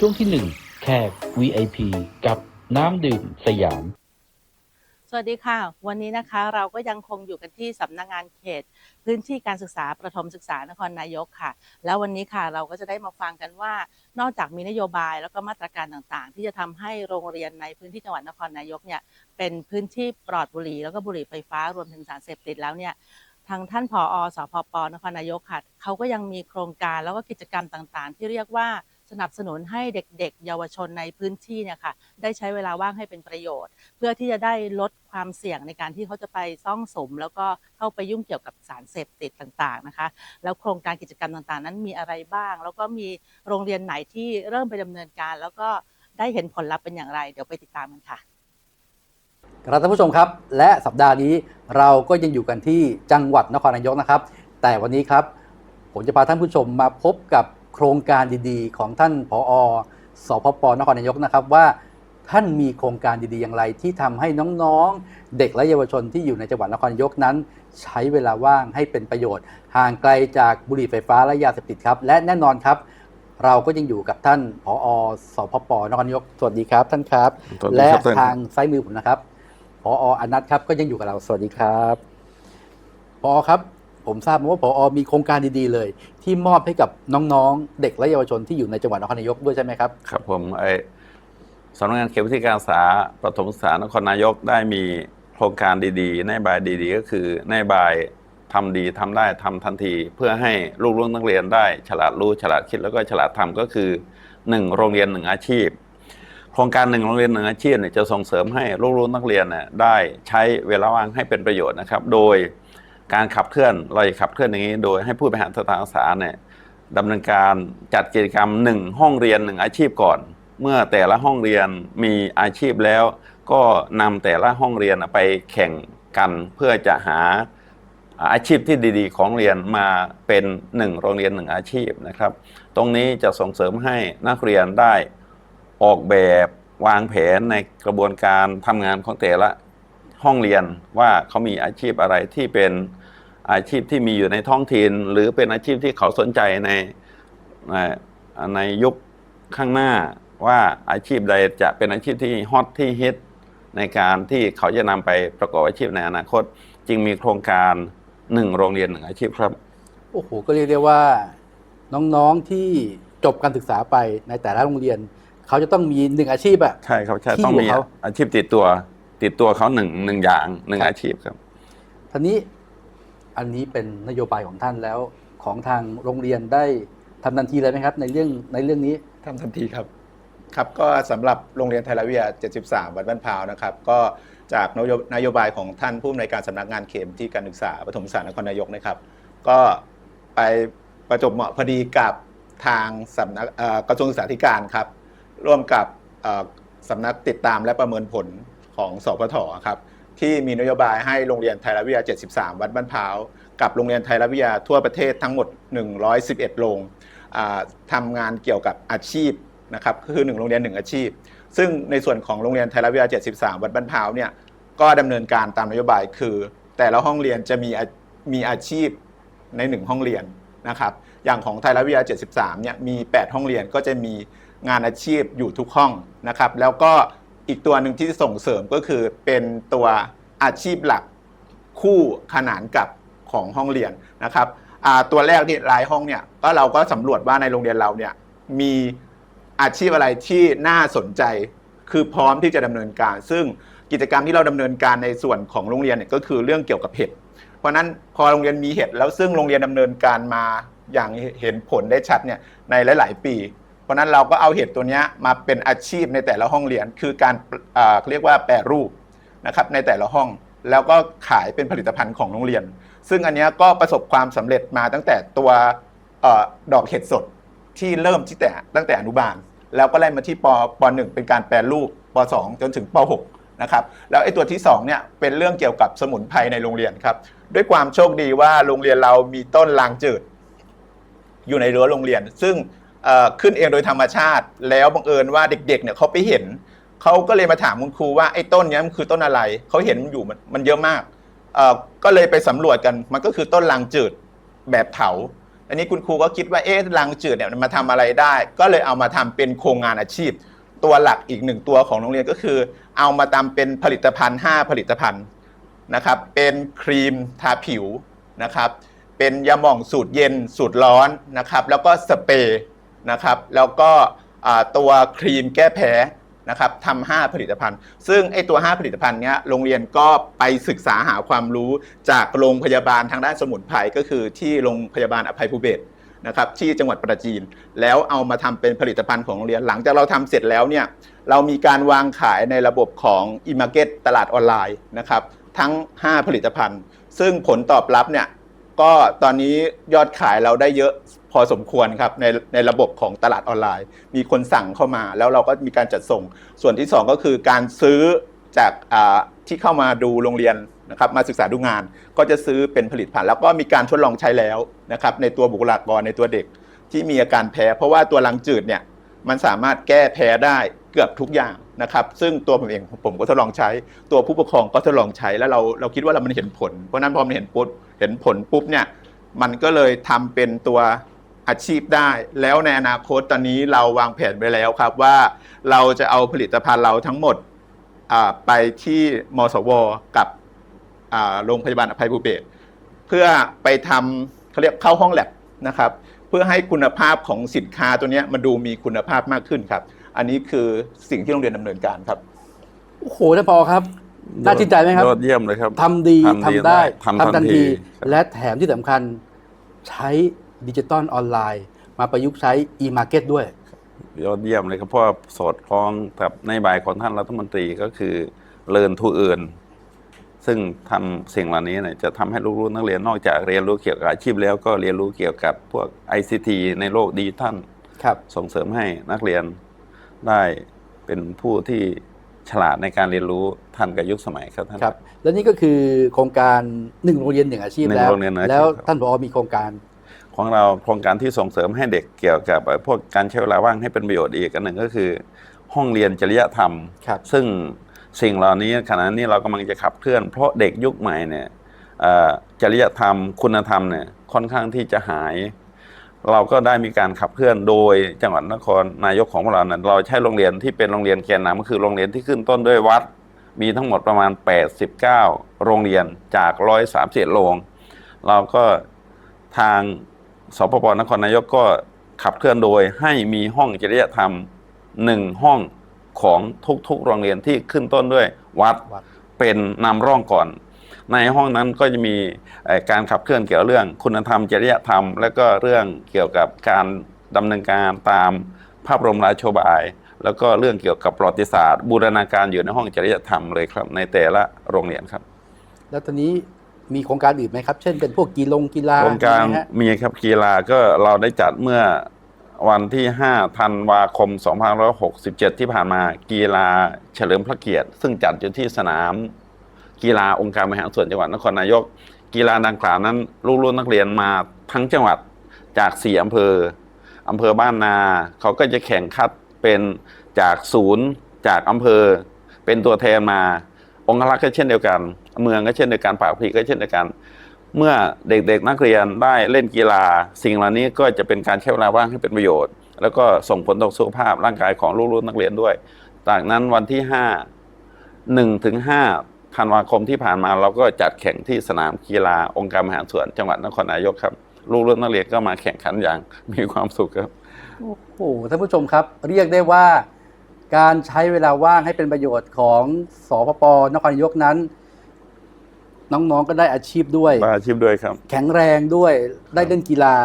ช่วงที่ 1 แขก VIP กับน้ำดื่มสยาม สวัสดีค่ะ วันนี้นะคะเราก็ยังคงอยู่กันที่สำนักงานเขต พื้นที่การศึกษาประถมศึกษานครนายกค่ะ แล้ววันนี้ค่ะเราก็จะได้มาฟังกันว่า นอกจากมีนโยบายแล้วก็มาตรการต่างๆ ที่จะทำให้โรงเรียนในพื้นที่จังหวัดนครนายกเนี่ยเป็นพื้นที่ปลอดบุหรี่แล้วก็บุหรี่ไฟฟ้ารวมถึงสารเสพติดแล้วเนี่ยทางท่านผอสพปนครนายกค่ะเขาก็ยังมีโครงการแล้วก็กิจกรรมต่างๆ ที่เรียกว่า สนับสนุนให้เด็กๆ เยาวชนในพื้นที่เนี่ยค่ะได้ใช้เวลาว่างให้เป็นประโยชน์ เพื่อที่จะได้ลดความเสี่ยงในการที่เขาจะไปซ่องสม แล้วก็เข้าไปยุ่งเกี่ยวกับสารเสพติดต่างๆนะคะ แล้วโครงการกิจกรรมต่างๆ นั้นมีอะไรบ้าง แล้วก็มีโรงเรียนไหนที่เริ่มไปดำเนินการ แล้วก็ได้เห็นผลลัพธ์เป็นอย่างไร เดี๋ยวไปติดตามกันค่ะครับท่านผู้ชมครับและสัปดาห์นี้เราก็ยังอยู่กันที่จังหวัดนครนายกนะครับ แต่วันนี้ครับผมจะพาท่านผู้ชมมาพบกับ โครงการดีๆ ของท่านผอสพปนครนายกนะครับว่าท่านมีโครงการดีๆอย่างไร ที่ทำให้น้องๆ เด็กและเยาวชนที่อยู่ในจังหวัดนครนายกนั้น ใช้เวลาว่างให้เป็นประโยชน์ ห่างไกลจากบุหรี่ไฟฟ้าและยาเสพติดครับ และแน่นอนครับ เราก็ยังอยู่กับท่านผอสพปนครนายกสวัสดีครับท่านครับสวัสดีและครับท่านทางซ้ายมือผมนะครับพออนัทครับก็ยังอยู่กับเราสวัสดีครับพอครับผมทราบมาว่าพอมีโครงการดีๆเลย ที่มอบให้กับน้องๆ เด็กและเยาวชนที่อยู่ในจังหวัดนครนายกด้วยใช่ไหมครับ ครับผมไอสำนักงานเขตพื้นที่การศึกษาประถมศึกษานครนายกได้มีโครงการดีๆนโยบายดีๆ ก็คือนโยบายทำดีทำได้ทำทันที เพื่อให้ลูกๆนักเรียนได้ ฉลาดรู้ฉลาดคิดแล้วก็ฉลาดทำก็คือหนึ่งโรงเรียนหนึ่งอาชีพ โครงการหนึ่งโรงเรียนหนึ่งอาชีพเนี่ยจะส่งเสริมให้ลูกๆนักเรียนเนี่ยได้ใช้เวลาว่างให้เป็นประโยชน์นะครับ โดย การขับเคลื่อนเราจะขับเคลื่อนอย่างนี้ โดยให้ผู้บริหารสถานศึกษาเนี่ยดำเนินการจัดกิจกรรมหนึ่งห้องเรียนหนึ่งอาชีพก่อน เมื่อแต่ละห้องเรียนมีอาชีพแล้ว ก็นำแต่ละห้องเรียนไปแข่งกันเพื่อจะหาอาชีพที่ดีๆ ของเรียนมาเป็นหนึ่งโรงเรียนหนึ่งอาชีพนะครับ ตรงนี้จะส่งเสริมให้นักเรียนได้ออกแบบวางแผนในกระบวนการทำงานของแต่ละห้องเรียนว่าเขามีอาชีพอะไรที่เป็น อาชีพที่มีอยู่ในท้องถิ่นหรือเป็นอาชีพที่เขาสนใจในในในยุคข้างหน้าว่าอาชีพใดจะเป็นอาชีพที่ฮอตที่ฮิตในการที่เขาจะนำไปประกอบอาชีพในอนาคต จึงมีโครงการหนึ่งโรงเรียนหนึ่งอาชีพครับโอ้โหก็เรียกได้ว่าน้องๆที่จบการศึกษาไปในแต่ละโรงเรียน เขาจะต้องมีหนึ่งอาชีพอะใช่ครับใช่ที่ต้องอยู่มีเขาอาชีพติดตัวติดตัวเขาหนึ่งหนึ่งอย่างหนึ่งครับอาชีพครับทีนี้ อันนี้เป็นนโยบายของท่านแล้วของทางโรงเรียนได้ทำทันทีเลยไหมครับ ในเรื่องในเรื่องนี้ทำทันทีครับครับก็สำหรับโรงเรียนไทยรัฐวิทยา 73 วัดบ้านพร้าวนะครับ ก็จากนโยนโยบายของท่านผู้อำนวยการสำนักงานเขตที่การศึกษาปฐมศึกษานครนายกนะครับ ก็ไปประจบเหมาะพอดีกับทางสำนักกระทรวงศึกษาธิการครับ ร่วมกับสำนักติดตามและประเมินผลของสพทครับ ที่มีนโยบายให้โรงเรียนไทยรัฐวิทยา 73 วัดบ้านพร้าว กับโรงเรียนไทยรัฐวิทยาทั่วประเทศทั้งหมด 111 โรงอ่าทำงานเกี่ยวกับอาชีพนะครับก็คือ 1 โรงเรียน 1 อาชีพ ซึ่งในส่วนของโรงเรียนไทยรัฐวิทยา 73 วัดบ้านพร้าวเนี่ยก็ดำเนินการตามนโยบายคือ แต่ละห้องเรียนจะมีมีอาชีพใน 1 ห้องเรียนนะครับอย่างของไทยรัฐวิทยา 73 เนี่ยมี 8 ห้องเรียนก็จะมีงานอาชีพอยู่ทุกห้องนะครับแล้วก็ อีกตัวหนึ่งที่ส่งเสริมก็คือเป็นตัวอาชีพหลักคู่ขนานกับของห้องเรียนนะครับตัวแรกนี่รายห้องเนี่ยก็เราก็สำรวจว่าในโรงเรียนเราเนี่ยมีอาชีพอะไรที่น่าสนใจคือพร้อมที่จะดำเนินการ ซึ่งกิจกรรมที่เราดำเนินการในส่วนของโรงเรียนเนี่ยก็คือเรื่องเกี่ยวกับเห็ดเพราะฉะนั้นพอโรงเรียนมีเห็ดแล้วซึ่งโรงเรียนดำเนินการมาอย่างเห็นผลได้ชัดเนี่ยในหลาย ๆ ปี เพราะนั้นเราก็เอาเห็ดตัวนี้มาเป็นอาชีพในแต่ละห้องเรียน คือการเอ่อเรียกว่าแปรรูปนะครับในแต่ละห้องแล้วก็ขายเป็นผลิตภัณฑ์ของโรงเรียน ซึ่งอันนี้ก็ประสบความสำเร็จมาตั้งแต่ตัวอดอกเห็ดสดที่เริ่มที่แต่ตั้งแต่อนุบาล แล้วก็ไล่มาที่ปปหนึ่งเป็นการแปรรูปปสองจนถึงปหกนะครับแล้วไอ้ตัวที่สองเนี่ยเป็นเรื่องเกี่ยวกับสมุนไพรในโรงเรียนครับด้วยความโชคดีว่าโรงเรียนเรามีต้นลางจืดอยู่ในรั้วโรงเรียน ซึ่ง ขึ้นเองโดยธรรมชาติ แล้วบังเอิญว่าเด็กๆเนี่ยเขาไปเห็นเขาก็เลยมาถามคุณครูว่าไอ้ต้นเนี้ยมันคือต้นอะไรเขาเห็นมันอยู่มันมันเยอะมากก็เลยไปสำรวจกันมันก็คือต้นลางจืดแบบเถาอันนี้คุณครูก็คิดว่าเอ๊ะลังจืดเนี่ยมันมาทำอะไรได้ ก็เลยเอามาทำเป็นโครงงานอาชีพ ตัวหลักอีกหนึ่งตัวของโรงเรียนก็คือ เอามาทำเป็นผลิตภัณฑ์ 5 ผลิตภัณฑ์นะครับเป็นครีมทาผิวนะครับเป็นยาหม่องสูตรเย็นสูตรร้อนนะครับแล้วก็สเปรย์ นะครับแล้วก็ตัวครีมแก้แพ้นะครับทำห้าผลิตภัณฑ์ ซึ่งไอตัว 5 ผลิตภัณฑ์เนี้ยโรงเรียนก็ไปศึกษาหาความรู้จากโรงพยาบาลทางด้านสมุนไพรก็คือที่โรงพยาบาลอภัยภูเบศนะครับที่จังหวัดประจีน แล้วเอามาทำเป็นผลิตภัณฑ์ของโรงเรียนหลังจากเราทำเสร็จแล้วเนี่ยเรามีการวางขายในระบบของ e m a r k e t ตลาดออนไลน์นะครับทั้ง 5 ผลิตภัณฑ์ ซึ่งผลตอบรับเนี่ยก็ตอนนี้ยอดขายเราได้เยอะ อสมควรครับในในระบบของตลาดออนไลน์ มีคนสั่งเข้ามาแล้วเราก็มีการจัดส่ง ส่วนที่ 2 ก็คือการซื้อจากที่เข้ามาดูโรงเรียนนะครับมาศึกษาดูงานก็จะซื้อเป็นผลิตภัณฑ์แล้วก็มีการทดลองใช้แล้วนะครับในตัวบุคลากรในตัวเด็กที่มีอาการแพ้ เพราะว่าตัวลังจืดเนี่ยมันสามารถแก้แพ้ได้เกือบทุกอย่างนะครับซึ่งตัวผมเองผมก็ทดลองใช้ ตัวผู้ปกครองก็ทดลองใช้แล้วเราเราคิดว่าเรามันเห็นผล เพราะนั้นพอมันเห็นปุ๊บเห็นผลปุ๊บเนี่ยมันก็เลยทำเป็นตัว อาชีพได้ แล้วในอนาคตตอนนี้เราวางแผนไว้แล้วครับว่าเราจะเอาผลิตภัณฑ์เราทั้งหมดอ่าไปที่มสว กับอ่าโรงพยาบาลอภัยภูเบศรเพื่อไปทำเขาเรียกเข้าห้องแลบนะครับ เพื่อให้คุณภาพของสินค้าตัวเนี้ยมันดูมีคุณภาพมากขึ้นครับ อันนี้คือสิ่งที่โรงเรียนดำเนินการครับโอ้โหท่านพอครับน่าชื่นใจไหมครับยอดเยี่ยมเลยครับทำดีทำดีทำได้ทำทันทันทีที และแถมที่สำคัญใช้ ดิจิตอลออนไลน์ มาประยุกต์ใช้ e-market ด้วย ยอดเยี่ยมเลยครับเพราะว่าสอดคล้องกับนโยบายของท่านรัฐมนตรีก็คือ learn to earn ซึ่งทำสิ่งเหล่านี้เนี่ยจะทำให้ลูกๆนักเรียนนอกจากเรียนรู้เกี่ยวกับอาชีพแล้วก็เรียนรู้เกี่ยวกับพวก ICT ในโลกดิจิทัลครับส่งเสริมให้นักเรียนได้เป็นผู้ที่ฉลาดในการเรียนรู้ทันกับยุคสมัยครับท่านครับ และนี่ก็คือโครงการหนึ่งโรงเรียนหนึ่งอาชีพหนึ่งแล้วโรงเรียนหนึ่งอาชีพแล้วครับท่านผอมีโครงการ ของเราโครงการที่ส่งเสริมให้เด็กเกี่ยวกับเอ่อพวกการใช้เวลาว่างให้เป็นประโยชน์อีกอันหนึ่งก็คือ ห้องเรียนจริยธรรมครับซึ่งสิ่งเหล่านี้ขณะนี้เรากำลังจะขับเคลื่อน เพราะเด็กยุคใหม่เนี่ยเอ่อจริยธรรม คุณธรรมเนี่ยค่อนข้างที่จะหาย เราก็ได้มีการขับเคลื่อนโดยจังหวัดนครนายกของเราเนี่ยเราใช้โรงเรียนที่เป็นโรงเรียนแกนนำก็คือโรงเรียนที่ขึ้นต้นด้วยวัด มีทั้งหมดประมาณ 89 โรงเรียนจาก 131โรง เราก็ทาง สปปนครนายกก็ขับเคลื่อนโดยให้มีห้องจริยธรรมหนึ่งห้องของทุกๆโรงเรียนที่ขึ้นต้นด้วยวัดวัดเป็นนำร่องก่อน ในห้องนั้นก็จะมีเอ่อการขับเคลื่อนเกี่ยวเรื่องคุณธรรมจริยธรรม และก็เรื่องเกี่ยวกับการดำเนินการตามภาพรมราโชบาย แล้วก็เรื่องเกี่ยวกับประวัติศาสตร์ บูรณาการอยู่ในห้องจริยธรรมเลยครับ ในแต่ละโรงเรียนครับ แล้วตอนนี้ มีโครงการอื่นไหมครับ เช่นเป็นพวกกีฬงกีฬาโครงการมีไหมฮะมีครับกีฬาก็เราได้จัดเมื่อวันที่5ธันวาคม 2567 ที่ผ่านมากีฬาเฉลิมพระเกียรติ ซึ่งจัดอยู่ที่สนาม กีฬาองค์การบริหารส่วนจังหวัดนครนายก กีฬาดังกล่าวนั้นลูกๆนักเรียนมาทั้งจังหวัดจากสี่อำเภอ อำเภอบ้านนา เขาก็จะแข่งขัดเป็นจากศูนย์จากอำเภอ เป็นตัวแทนมา องค์รักษ์ก็เช่นเดียวกัน เมืองก็เช่นเดียวกันปากพีก็เช่นเดียวกัน เมื่อเด็กๆนักเรียนได้เล่นกีฬา สิ่งเหล่านี้ก็จะเป็นการใช้เวลาว่างให้เป็นประโยชน์ แล้วก็ส่งผลต่อสุขภาพร่างกายของลูกๆนักเรียนด้วย จากนั้นวันที่ห้าหนึ่งถึงห้าธันวาคมที่ผ่านมาเราก็จัดแข่งที่สนามกีฬาองค์การบริหาส่วนจังหวัดนครนายกครับ ลูกๆนักเรียนก็มาแข่งขันอย่างมีความสุขครับโอ้โหท่านผู้ชมครับ เรียกได้ว่า การใช้เวลาว่างให้เป็นประโยชน์ของสพปนครนายกนั้น น้องๆก็ได้อาชีพด้วยบาอาชีพด้วยครับ แข็งแรงด้วยได้เล่นกีฬา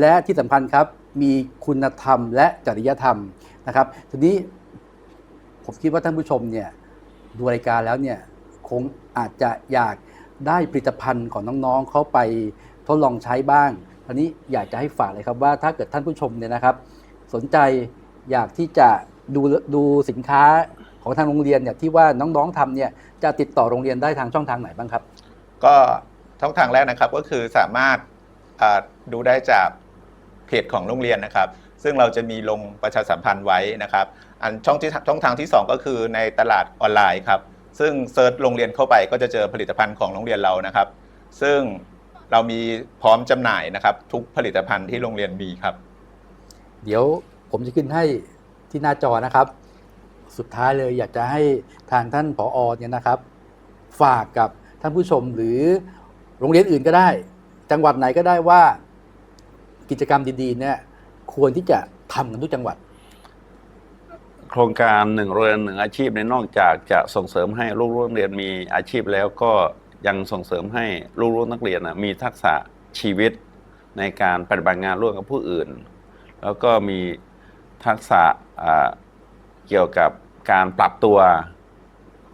และที่สำคัญครับ มีคุณธรรมและจริยธรรมนะครับ ทีนี้ผมคิดว่าท่านผู้ชมเนี่ยดูรายการแล้วเนี่ยคงอาจจะอยากได้ผลิตภัณฑ์ของน้องๆเข้าไปทดลองใช้บ้างทีนี้อยากจะให้ฝากเลยครับว่าถ้าเกิดท่านผู้ชมเนี่ยนะครับ สนใจอยากที่จะ ดูดูสินค้าของทางโรงเรียนเนี่ยที่ว่าน้องๆทำเนี่ยจะติดต่อโรงเรียนได้ทางช่องทางไหนบ้างครับ ก็ช่องทางแรกนะครับก็คือสามารถอ่าดูได้จากเพจของโรงเรียนนะครับ ซึ่งเราจะมีลงประชาสัมพันธ์ไว้นะครับ อันช่องที่ช่องทางที่ 2 ก็คือในตลาดออนไลน์ครับ ซึ่งเซิร์ชโรงเรียนเข้าไปก็จะเจอผลิตภัณฑ์ของโรงเรียนเรานะครับ ซึ่งเรามีพร้อมจำหน่ายนะครับ ทุกผลิตภัณฑ์ที่โรงเรียนมีครับ เดี๋ยวผมจะขึ้นให้ ที่หน้าจอนะครับ สุดท้ายเลยอยากจะให้ทางท่านผอเนี่ยนะครับ ฝากกับท่านผู้ชมหรือโรงเรียนอื่นก็ได้ จังหวัดไหนก็ได้ว่ากิจกรรมดีๆเนี่ยควรที่จะทำกันทุกจังหวัด โครงการหนึ่งโรงเรียนหนึ่งอาชีพในนอกจากจะส่งเสริมให้ลูกๆนักเรียนมีอาชีพแล้วก็ยังส่งเสริมให้ลูกๆนักเรียนมีทักษะชีวิตในการปฏิบัติงานร่วมกับผู้อื่น แล้วก็มี ทักษะเกี่ยวกับการปรับตัว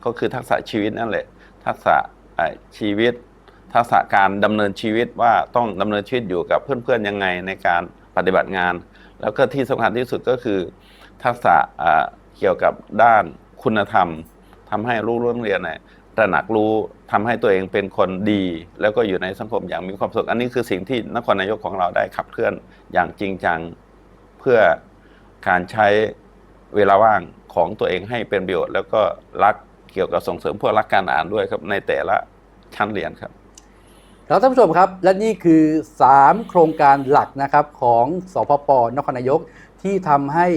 ก็คือทักษะชีวิตนั่นแหละ ทักษะชีวิต ทักษะการดำเนินชีวิตว่าต้องดำเนินชีวิตอยู่กับเพื่อนๆยังไงในการปฏิบัติงาน แล้วก็ที่สำคัญที่สุดก็คือ ทักษะเกี่ยวกับด้านคุณธรรมทำให้ลูกนักเรียนเนี่ยตระหนักรู้ทำให้ตัวเองเป็นคนดี แล้วก็อยู่ในสังคมอย่างมีความสุข อันนี้คือสิ่งที่นครนายกของเราได้ขับเคลื่อนอย่างจริงจังเพื่อ การใช้เวลาว่างของตัวเองให้เป็นประโยชน์ แล้วก็รักเกี่ยวกับส่งเสริมพวกรักการอ่านด้วยครับ ในแต่ละชั้นเรียนครับครับท่านผู้ชมครับ และนี่คือ 3 โครงการหลักนะครับของสพปนครนายกที่ทำให้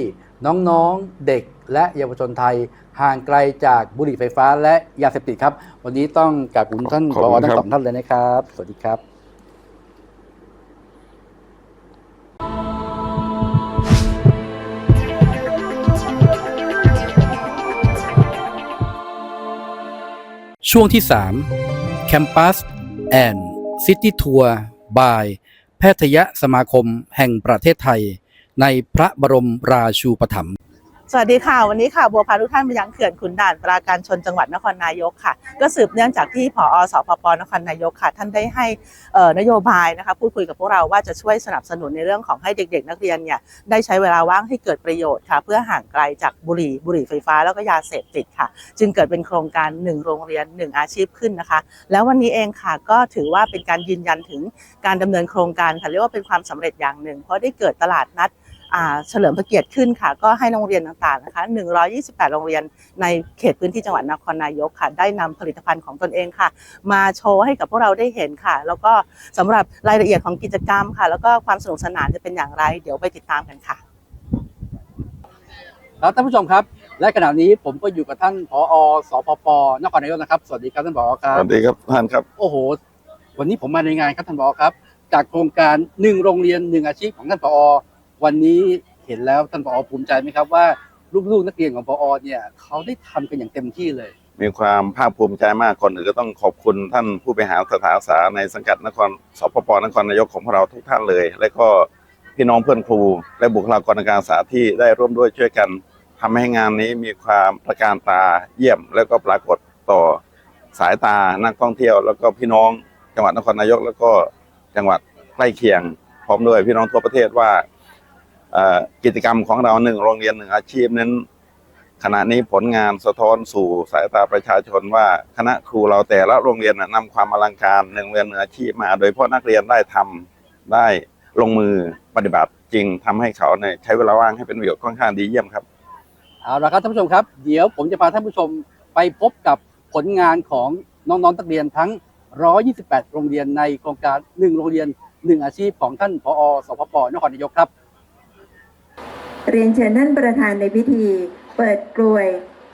น้องๆเด็กและเยาวชนไทย ห่างไกลจากบุหรี่ไฟฟ้าและยาเสพติดครับ วันนี้ต้องกราบขอบคุณท่านขอบผคุณอทั้ครังบสองท่านเลยนะครับ สวัสดีครับ ช่วงที่ 3 Campus and City Tour by แพทยสมาคมแห่งประเทศไทย ในพระบรมราชูปถัมภ์ สวัสดีค่ะ วันนี้ค่ะบัวพาทุกท่านไปยังเขื่อนขุนด่านปราการชนจังหวัดนครนายกค่ะ ก็สืบเนื่องจากที่ผอสพปนครนายกค่ะ ท่านได้ให้นโยบายนะคะพูดคุยกับพวกเราว่าจะช่วยสนับสนุนในเรื่องของให้เด็กๆ นักเรียนเนี่ยได้ใช้เวลาว่างให้เกิดประโยชน์ค่ะ เพื่อห่างไกลจากบุหรี่บุหรี่ไฟฟ้าแล้วก็ยาเสพติดค่ะ จึงเกิดเป็นโครงการ 1 โรงเรียน 1 อาชีพขึ้นนะคะ แล้ววันนี้เองค่ะก็ถือว่าเป็นการยืนยันถึงการดำเนินโครงการค่ะเรียกว่าเป็นความสำเร็จอย่างหนึ่ง เพราะได้เกิดตลาดนัด เฉลิมพระเกียรติขึ้นค่ะ ก็ให้โรงเรียนต่างๆนะคะ 128 โรงเรียนในเขตพื้นที่จังหวัดนครนายกค่ะ ได้นำผลิตภัณฑ์ของตนเองค่ะ มาโชว์ให้กับพวกเราได้เห็นค่ะ แล้วก็สำหรับรายละเอียดของกิจกรรมค่ะ แล้วก็ความสนุกสนานจะเป็นอย่างไร เดี๋ยวไปติดตามกันค่ะครับท่านผู้ชมครับ และขณะนี้ผมก็อยู่กับท่านผอสพปนครนายกนะครับ สวัสดีครับท่านผอครัสบวัสดีครับท่านครับโอ้โห วันนี้ผมมาในงานครับท่านผอครับ จากโครงการหนึ่งโรงเรียนหนึ่งอาชีพของท่านผอ วันนี้เห็นแล้วท่านผอภูมิใจไหมครับว่าลูกๆนักเรียนของผอเนี่ยเขาได้ทำกันอย่างเต็มที่เลย มีความภาคภูมิใจมากคนอื่นก็ต้องขอบคุณท่านผู้บริหารสถานศึกษาในสังกัดนครสพปนครนายกของพวกเราทุกท่านเลย และก็พี่น้องเพื่อนครู และบุคลากรทางการศึกษาที่ได้ร่วมด้วยช่วยกันทำให้งานนี้มีความประการตาเยี่ยม แล้วก็ปรากฏต่อสายตานักท่องเที่ยว แล้วก็พี่น้องจังหวัดนครนายก แล้วก็จังหวัดใกล้เคียงพร้อมด้วยพี่น้องทั่วประเทศว่า กิจกรรมของเราหนึ่งโรงเรียนหนึ่งอาชีพนั้น ขณะนี้ผลงานสะท้อนสู่สายตาประชาชนว่าคณะครูเราแต่ละโรงเรียนน่ะนำความอลังการหนึ่งเรียนหนึ่งอาชีพมา โดยเฉพาะนักเรียนได้ทำได้ลงมือปฏิบัติจริงทำให้เขาเนี่ยใช้เวลาว่างให้เป็นประโยชน์ค่อนข้างดีเยี่ยมครับเอาละครับท่านผู้ชมครับ เดี๋ยวผมจะพาท่านผู้ชมไปพบกับผลงานของน้องๆนักเรียนทั้ง 128 โรงเรียนในโครงการ 1 โรงเรียน 1 อาชีพของท่านผอสพปนครนายกครับ เรียนเชิญท่านประธานในพิธี เปิดกลวย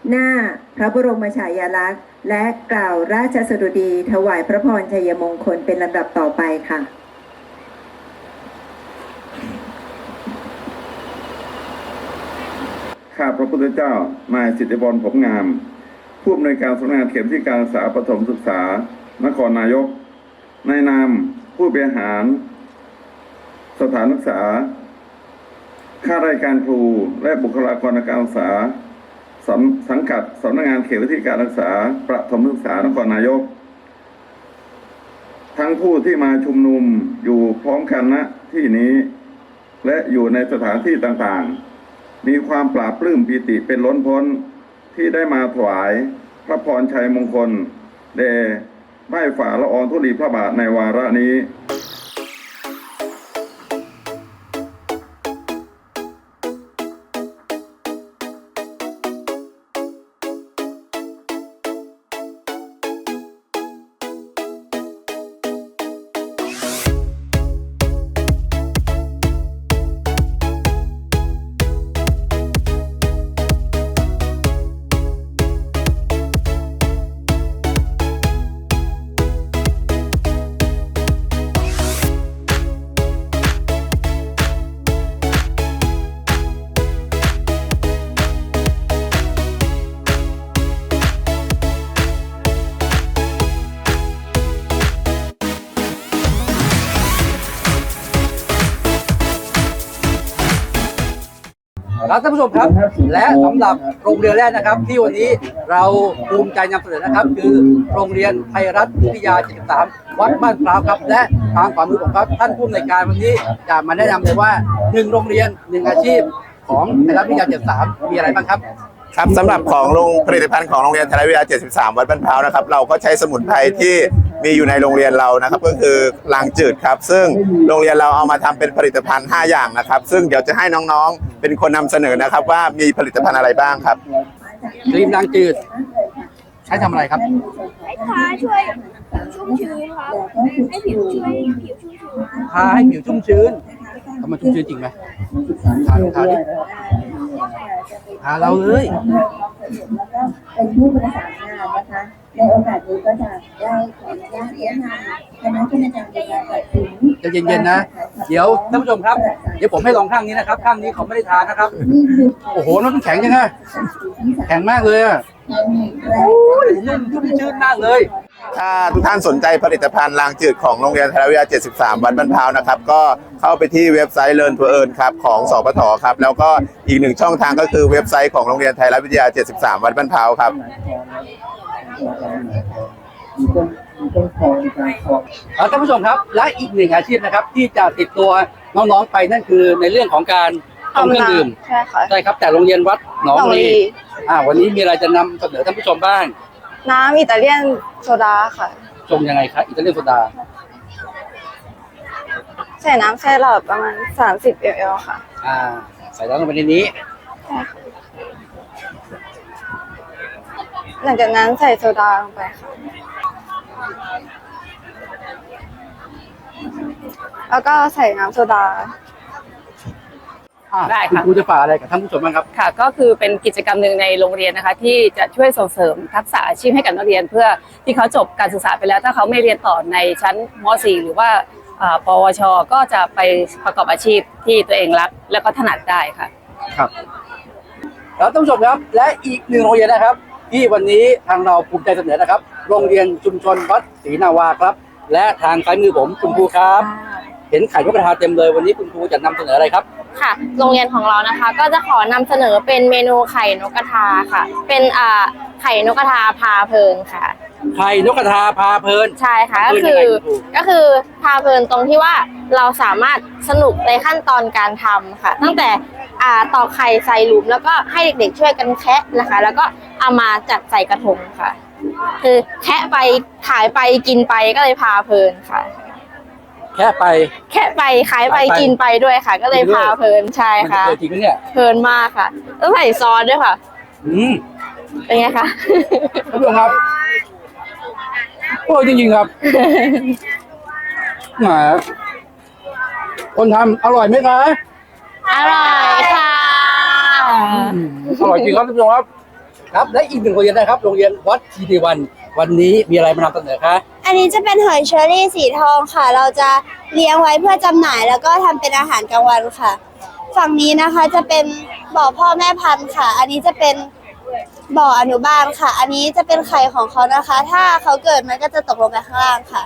หน้าพระบรมฉายาลักษณ์ และกล่าวราชสดุดี ถวายพระพรชัยมงคลเป็นลำดับต่อไปค่ะข้าพระพุทธเจ้านายสิทธิบอลผมงาม ผู้อำนวยการสำนักงานเข็มที่การศึกษาประถมศึกษา นครนายก ในนามผู้บริหาร สถานศึกษา ข้าราชการครู และบุคลากรทางการศึกษาสังสังกัดสำนักงานเขตวิทยการศึกษา ประถมศึกษานครนายก ทั้งผู้ที่มาชุมนุมอยู่พร้อมกันณที่นี้ และอยู่ในสถานที่ต่างๆ มีความปราบปลื้มปีติเป็นล้นพ้นที่ได้มาถวายพระพรชัยมงคลแด่ไหว้ฝ่าละอองธุลีพระบาทในวาระนี้ ครับท่านผู้ชมครับ และสำหรับโรงเรียนแรกนะครับ ที่วันนี้เราภูมิใจนำเสนอนะครับ คือโรงเรียนไทยรัฐวิทยา 73 วัดบ้านพร้าวครับ และทางความรู้ของครับท่านผู้อำนวยการวันนี้จะมาแนะนำเลยว่าหนึ่งโรงเรียนหนึ่งอาชีพของไทยรัฐวิทยา 73 มีอะไรบ้างครับครับสำหรับของโรงผลิตภัณฑ์ของโรงเรียนไทยรัฐวิทยา 73 วัดบ้านพร้าวนะครับ เราก็ใช้สมุนไพรที่ มีอยู่ในโรงเรียนเรานะครับ ก็คือลางจืดครับ ซึ่งโรงเรียนเราเอามาทำเป็นผลิตภัณฑ์ 5 อย่างนะครับ ซึ่งเดี๋ยวจะให้น้องๆ เป็นคนนำเสนอนะครับว่ามีผลิตภัณฑ์อะไรบ้างครับครีมล้างจืด ใช้ทำอะไรครับให้ทาช่วยชุ่มชื้นครับให้ผิวช่วยผิวชุ่มชื้นทาให้ผิวชุ่มชื้นทำมันชุ่มชื้นจริงไหมทาลองทาดิทาเราเลยเป็นผู้ประสานงานนะคะ ในโอกาสนี้ก็จะได้ขออนุญาตแนะนำคณะกรรมการในการตัดสินใจเย็นๆนะ เดี๋ยวท่านผู้ชมครับ เดี๋ยวผมให้ลองข้างนี้นะครับ ข้างนี้เขาไม่ได้ทานะครับนี่คือโอ้โหน้ำแข็งยังไงแข็งมากเลยอะแรกโอ้ยนุ่มชุ่มชื้นมากเลย ถ้าทุกท่านสนใจผลิตภัณฑ์ลางจืดของโรงเรียนไทยรัฐวิทยา 73 วัดบ้านพร้าวนะครับ ก็เข้าไปที่เว็บไซต์ Learn to Earn ครับของสปทครับ แล้วก็อีกหนึ่งช่องทางก็คือเว็บไซต์ของโรงเรียนไทยรัฐวิทยา 73 วัดบ้านพร้าวครับเอาท่านผู้ชมครับ และอีกหนึ่งอาชีพนะครับ ที่จะติดตัวน้องๆไปนั่นคือในเรื่องของการทำเครื่องดื่มใช่ค่ะใช่ครับ แต่โรงเรียนวัดหนองหนองลีลีอ่า วันนี้มีอะไรจะนำเสนอท่านผู้ชมบ้าง น้ำอิตาเลียนโซดาค่ะ ชมยังไงครับอิตาเลียนโซดา ใส่น้ำแช่หลอดประมาณ 30 ml ค่ะ อ่า ใส่แล้วลงไปในนี้ หลังจากนั้นใส่โซดาลงไปค่ะ แล้วก็ใส่น้ำโซดา อ่าได้คุณค่ะครูจะฝากอะไรกับท่านผู้ชมบ้างครับ ค่ะก็คือเป็นกิจกรรมหนึ่งในโรงเรียนนะคะ ที่จะช่วยส่งเสริมทักษะอาชีพให้กับนักเรียน เพื่อที่เขาจบการศึกษาไปแล้ว ถ้าเขาไม่เรียนต่อในชั้นม .4 หรือว่าอ่าปวช ก็จะไปประกอบอาชีพที่ตัวเองรักแล้วก็ถนัดได้ค่ะ ครับ แล้วท่านผู้ชมครับ และอีกหนึ่งโรงเรียนนะครับ ที่วันนี้ทางเราภูมิใจเสนอนะครับ โรงเรียนชุมชนวัดศรีนาวาครับ และทางซ้ายมือผมคุณครูครับ เห็นไข่นกกระทาเต็มเลยวันนี้คุณครูจะนำเสนออะไรครับค่ะ โรงเรียนของเรานะคะ ก็จะขอนำเสนอเป็นเมนูไข่นกกระทาค่ะ เป็นอ่าไข่นกกระทาพาเพลินค่ะ ไข่นกกระทาพาเพลิน ใช่ค่ะพาก็เพลินคือยังไงคุณครูก็คือพาเพลินตรงที่ว่าเราสามารถสนุกในขั้นตอนการทำค่ะ ตั้งแต่อ่าตอกไข่ใส่หลุม แล้วก็ให้เด็กๆช่วยกันแคะนะคะ แล้วก็เอามาจัดใส่กระทงค่ะ คือแคะไปขายไปกินไปก็เลยพาเพลินค่ะ แค่ไป แคะไปขายไปขายไป กินไปด้วยค่ะ ก็เลยกินด้วยพาเพลินใช่มันจะค่ะเคยจริงไหมเนี่ยเพลินมากค่ะต้องใส่ซอสด้วยค่ะ อืมเป็นไงคะท่านผู้ชมครับ โอ้ยจริงๆครับแหมคนทำอร่อยไหมคะอร่อยค่ะอืมอร่อยจริงครับท่านผู้ชมครับ ครับ และอีกหนึ่งโรงเรียนนะครับ โรงเรียนวัดทีดีวัน วันนี้มีอะไรมานำเสนอคะ อันนี้จะเป็นหอยเชอรี่สีทองค่ะ เราจะเลี้ยงไว้เพื่อจำหน่าย แล้วก็ทำเป็นอาหารกลางวันค่ะ ฝั่งนี้นะคะจะเป็นบ่อพ่อแม่พันธุ์ค่ะ อันนี้จะเป็น บ่ออนุบาลค่ะ อันนี้จะเป็นไข่ของเขานะคะ ถ้าเขาเกิดมันก็จะตกลงไปข้างล่างค่ะ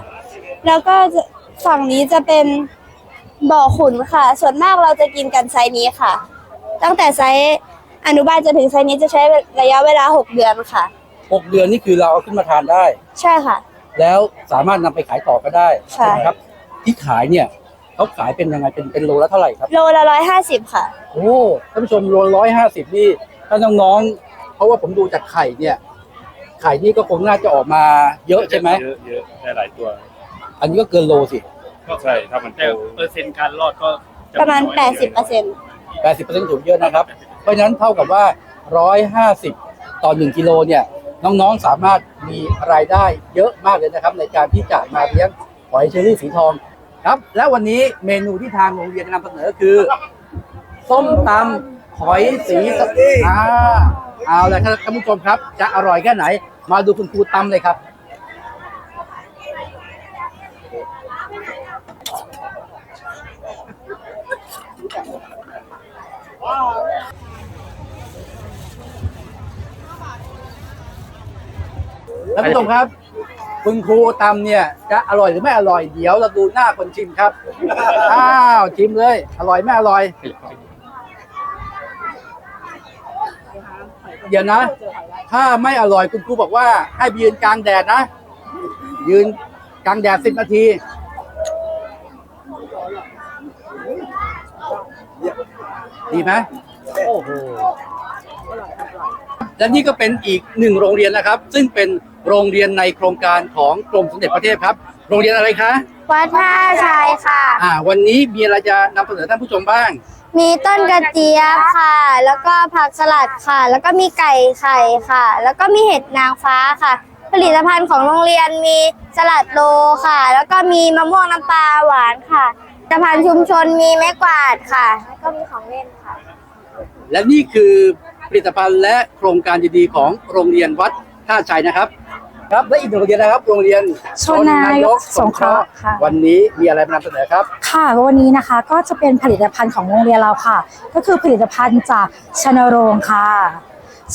แล้วก็จะฝั่งนี้จะเป็นบ่อขุนค่ะ ส่วนมากเราจะกินกันไซส์นี้ค่ะ ตั้งแต่ไซส์อนุบาลจนถึงไซส์นี้จะใช้ระยะเวลา 6 เดือนค่ะ หกเดือนนี่คือเราเอาขึ้นมาทานได้ ใช่ค่ะ แล้วสามารถนำไปขายต่อก็ได้ใช่ไหมครับ ที่ขายเนี่ยเขาขายเป็นยังไงเป็นเป็นโลละเท่าไหร่ครับ โลละร้อยห้าสิบค่ะ โอ้ท่านผู้ชมโลร้อยห้าสิบนี่ถ้าน้องๆ เพราะว่าผมดูจากไข่เนี่ย ไข่นี่ก็คงน่าจะออกมาเยอะใช่ไหมเยอะเยอะได้หลายตัว อันนี้ก็เกินโลสิก็ใช่ถ้ามันโตเปอร์เซ็นต์การรอดก็จประมาณน้อยแปดสิบเปอร์เซ็นต์แปดสิบเปอร์เซ็นต์ถูกเยอะนะครับ เพราะฉะนั้นเท่ากับว่าร้อยห้าสิบต่อหนึ่งกิโลเนี่ย น้องๆสามารถมีรายได้เยอะมากเลยนะครับ ในการที่จะมาเลี้ยงหอยเชอรี่สีทองครับ และวันนี้เมนูที่ทางโรงเรียนนำเสนอคือ ส้มตำห อยสีสะอ่าเอาละครับท่านผู้ชมครับ จะอร่อยแค่ไหน มาดูคุณครูตำเลยครับท่านผู้ชมครับ คุณครูตำเนี่ย จะอร่อยหรือไม่อร่อย เดี๋ยวเราดูหน้าคนชิมครับ อ้าวชิมเลย อร่อยไม่อร่อย เดี๋ยวนะ ถ้าไม่อร่อยคุณครูบอกว่า ให้ไปยืนกลางแดดนะ ยืนกลางแดดสิบนาทีดีไหมโอ้โหและนี่ก็เป็นอีกหนึ่งโรงเรียนนะครับ ซึ่งเป็นโรงเรียนในโครงการของกรมสมเด็จพระเทพครับ โรงเรียนอะไรคะ วัดท่าชัยค่ะ อ่า วันนี้มีอะไรจะนำเสนอท่านผู้ชมบ้าง มีต้นกระเจี๊ยบค่ะ แล้วก็ผักสลัดค่ะ แล้วก็มีไก่ไข่ค่ะ แล้วก็มีเห็ดนางฟ้าค่ะ ผลิตภัณฑ์ของโรงเรียนมีสลัดโลค่ะ แล้วก็มีมะม่วงน้ำปลาหวานค่ะผลิตภัณฑ์ชุมชนมีไม้กวาดค่ะ แล้วก็มีของเล่นค่ะ และนี่คือผลิตภัณฑ์และโครงการดีๆของโรงเรียนวัดท่าชัยนะครับ ครับและอีกหนึ่งโรงเรียนนะครับโรงเรียนชนนายกสงเคราะห์ค่ะ วันนี้มีอะไรมานำเสนอครับ ค่ะวันนี้นะคะก็จะเป็นผลิตภัณฑ์ของโรงเรียนเราค่ะ ก็คือผลิตภัณฑ์จากชนโรงค่ะ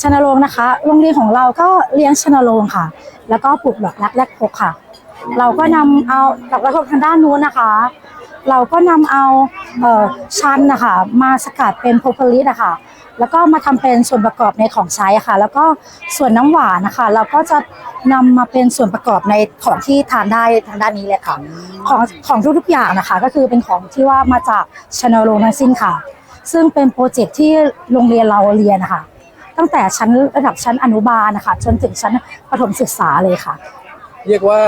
ชนโรงนะคะ โรงเรียนของเราก็เลี้ยงชนโรงค่ะ แล้วก็ปลูกดอกรักแรกพกค่ะ เราก็นำเอาดอกรักพกทางด้านนู้นนะคะ เราก็นำเอาเอ่อชันนะคะมาสกัดเป็นโพรลิสอะค่ะ แล้วก็มาทำเป็นส่วนประกอบในของใช้อะค่ะ แล้วก็ส่วนน้ำหวานนะคะ เราก็จะนำมาเป็นส่วนประกอบในของที่ทานได้ทางด้านนี้เลยค่ะ ของของทุกๆอย่างนะคะ ก็คือเป็นของที่ว่ามาจากชนโรงทั้งสิ้นค่ะ ซึ่งเป็นโปรเจกต์ที่โรงเรียนเราเรียนนะคะตั้งแต่ชั้นระดับชั้นอนุบาลนะคะจนถึงชั้นประถมศึกษาเลยค่ะ เรียกว่า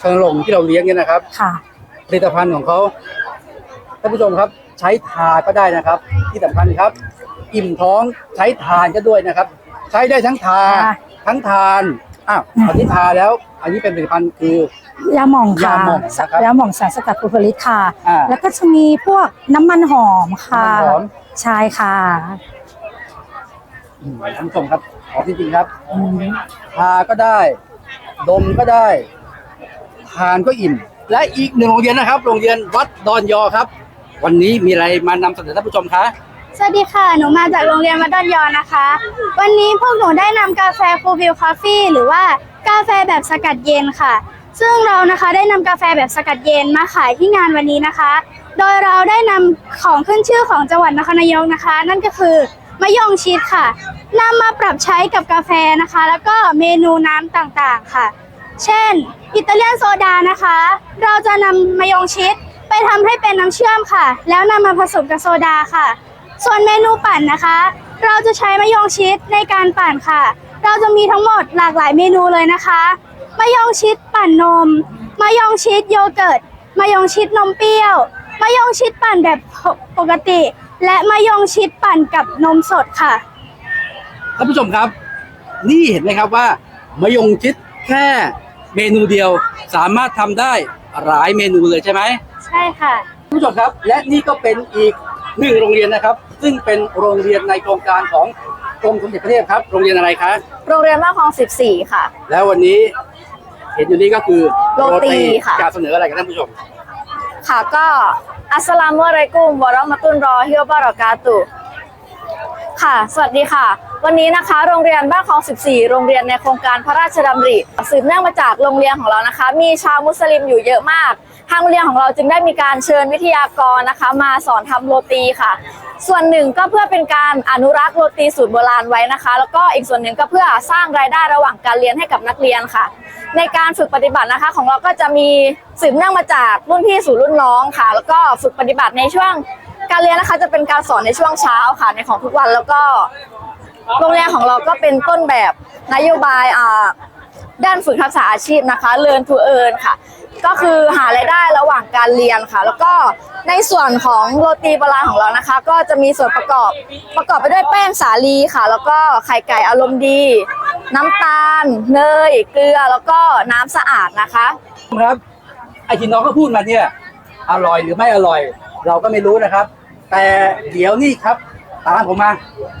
ชนรงที่เราเลี้ยงเนี่ยนะครับค่ะผลิตภัณฑ์ของเขาท่านผู้ชมครับ ใช้ทาก็ได้นะครับ ที่สำคัญครับ อิ่มท้องใช้ทานก็ด้วยนะครับ ใช้ได้ทั้งทาค่ะ ทั้งทานอ้าวอันนี้ทาแล้ว อันนี้เป็นผลิตภัณฑ์คือ ยาหม่องค่ะยาหม่องนะครับยาหม่องสารสกัดโพรลิสค่ะ อ่า แล้วก็จะมีพวกน้ำมันหอมค่ะน้ำมันหอม ใช่ค่ะอืมท่านผู้ชมครับขอจริงๆครับ อืมทาก็ได้ ดมก็ได้ ทานก็อิ่ม และอีกหนึ่งโรงเรียนนะครับ โรงเรียนวัดดอนยอครับ วันนี้มีอะไรมานำเสนอท่านผู้ชมคะสวัสดีค่ะ หนูมาจากโรงเรียนวัดดอนยอนะคะ วันนี้พวกหนูได้นำกาแฟคูบิลคอฟฟี่หรือว่ากาแฟแบบสกัดเย็นค่ะ ซึ่งเรานะคะได้นำกาแฟแบบสกัดเย็นมาขายที่งานวันนี้นะคะ โดยเราได้นำของขึ้นชื่อของจังหวัดนครนายกนะคะ นั่นก็คือมะยงชิดค่ะนำมาปรับใช้กับกาแฟนะคะ แล้วก็เมนูน้ำต่างๆค่ะ เช่น อิตาเลียนโซดานะคะ เราจะนำมายองชิด ไปทำให้เป็นน้ำเชื่อมค่ะ แล้วนำมาผสมกับโซดาค่ะ ส่วนเมนูปั่นนะคะ เราจะใช้มะยองชิดในการปั่นค่ะ เราจะมีทั้งหมดหลากหลายเมนูเลยนะคะมะยองชิดปั่นนมมะยองชิดโยเกิร์ตมะยองชิดนมเปรี้ยวมะยองชิดปั่นแบบปกติ และมะยองชิดปั่นกับนมสดค่ะท่านผู้ชมครับ นี่เห็นไหมครับว่ามะยงชิดแค่เมนูเดียวสามารถทำได้หลายเมนูเลยใช่ไหม ใช่ค่ะท่านผู้ชมครับ และนี่ก็เป็นอีกหนึ่งโรงเรียนนะครับ ซึ่งเป็นโรงเรียนในโครงการของกรมสมเด็จพระเทพครับ โรงเรียนอะไรคะโรงเรียนบ้านคลอง 14 ค่ะ แล้ววันนี้เห็นอยู่นี่ก็คือโรตีค่ะ จะเสนออะไรกับท่านผู้ชม ค่ะก็อัสสลามุอะลัยกุมวะเราะห์มะตุลรอฮิวะบะเราะกาตุฮ์ค่ะ สวัสดีค่ะ วันนี้นะคะ โรงเรียนบ้านคลอง 14 โรงเรียนในโครงการพระราชดำริ สืบเนื่องมาจากโรงเรียนของเรานะคะ มีชาวมุสลิมอยู่เยอะมาก ทางโรงเรียนของเราจึงได้มีการเชิญวิทยากรนะคะ มาสอนทำโรตีค่ะ ส่วนหนึ่งก็เพื่อเป็นการอนุรักษ์โรตีสูตรโบราณไว้นะคะ แล้วก็อีกส่วนหนึ่งก็เพื่อสร้างรายได้ระหว่างการเรียนให้กับนักเรียนค่ะ ในการฝึกปฏิบัตินะคะ ของเราก็จะมีสืบเนื่องมาจากรุ่นพี่สู่รุ่นน้องค่ะ แล้วก็ฝึกปฏิบัติในช่วงการเรียนนะคะจะเป็นการสอนในช่วงเช้าค่ะในของทุกวันแล้วก็โรงเรียนของเราก็เป็นต้นแบบนโยบายอ่า ด้านฝึกทักษะอาชีพนะคะ Learn to Earn ค่ะ ก็คือหารายได้ระหว่างการเรียนค่ะ แล้วก็ในส่วนของโรตีโบราณของเรานะคะ ก็จะมีส่วนประกอบประกอบไปด้วยแป้งสาลีค่ะ แล้วก็ไข่ไก่อารมณ์ดี น้ำตาล เนย เกลือ แล้วก็น้ำสะอาดนะคะ ครับไอที่น้องเขาพูดมาเนี่ยอร่อยหรือไม่อร่อย เราก็ไม่รู้นะครับ แต่เดี๋ยวนี่ครับ ตามผมมา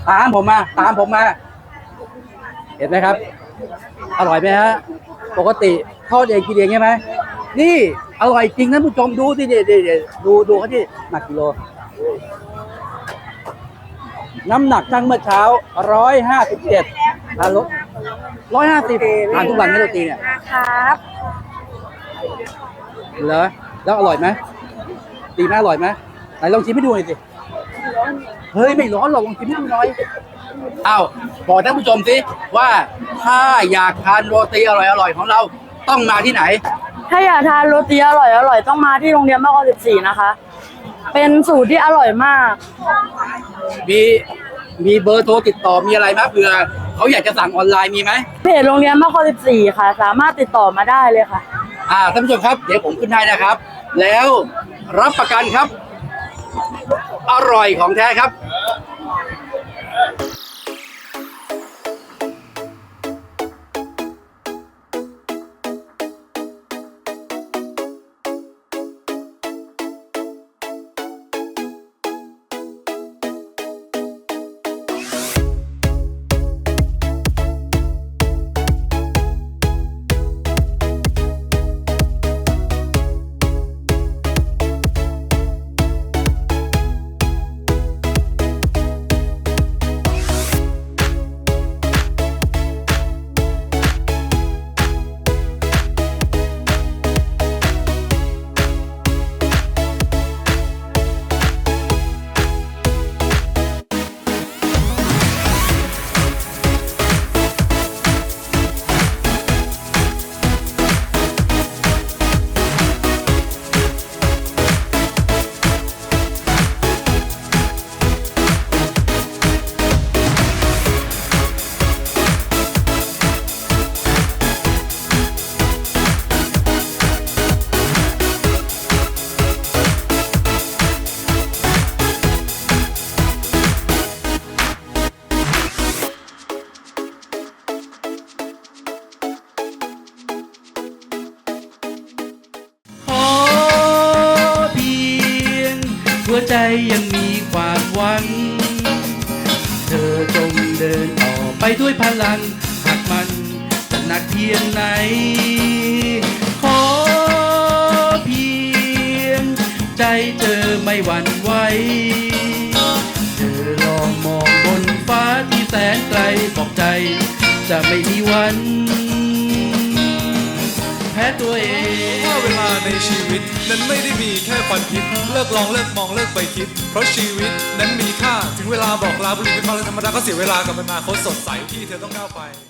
ตามผมมา ตามผมมา เห็นไหมครับ อร่อยไหมฮะ ปกติทอดเองกินเองใช่ไหม นี่อร่อยจริงนะผู้ชมดูดิเดี๋ยวเดี๋ยวดูดูเขาที่หนักกิโล น้ำหนักตั้งเมื่อเช้าร้อยห้าสิบเจ็ดทานรถร้อยห้าสิบทานทุกวันไหมโรตีเนี่ยครับเหรอแล้วอร่อยไหมดีไหมอร่อยไหมไหนลองชิมให้ดูหน่อยสิ เฮ้ย ไม่ร้อนหรอกลองชิมให้ดูหน่อย อ้าวบอกท่านผู้ชมสิว่าถ้าอยากทานโรตีอร่อยๆของเราต้องมาที่ไหน ถ้าอยากทานโรตีอร่อยอร่อยต้องมาที่โรงเรียนมก14นะคะ เป็นสูตรที่อร่อยมาก มีมีเบอร์โทรติดต่อมีอะไรไหมเผื่อเขาอยากจะสั่งออนไลน์มีไหม เพจโรงเรียนมก14ค่ะ สามารถติดต่อมาได้เลยค่ะ อ่าท่านผู้ชมครับ เดี๋ยวผมขึ้นให้นะครับ แล้วรับประกันครับ อร่อยของแท้ครับ ยังมีความหวัง เธอจงเดินต่อไปด้วยพลัง หากมันจะหนักเพียงไหน ขอเพียง ใจเธอไม่หวั่นไหว เธอลองมองบนฟ้าที่แสนไกลบอกใจ จะไม่มีวัน ตัวเองว่าเวลาในชีวิต นั้นไม่ได้มีแค่ความคิด เลิกลองเลิกมองเลิกไปคิด เพราะชีวิตนั้นมีค่า ถึงเวลาบอกลาบุหรี่เป็นความธรรมดาก็เสียเวลากับอนาคตสดใสที่เธอต้องก้าวไป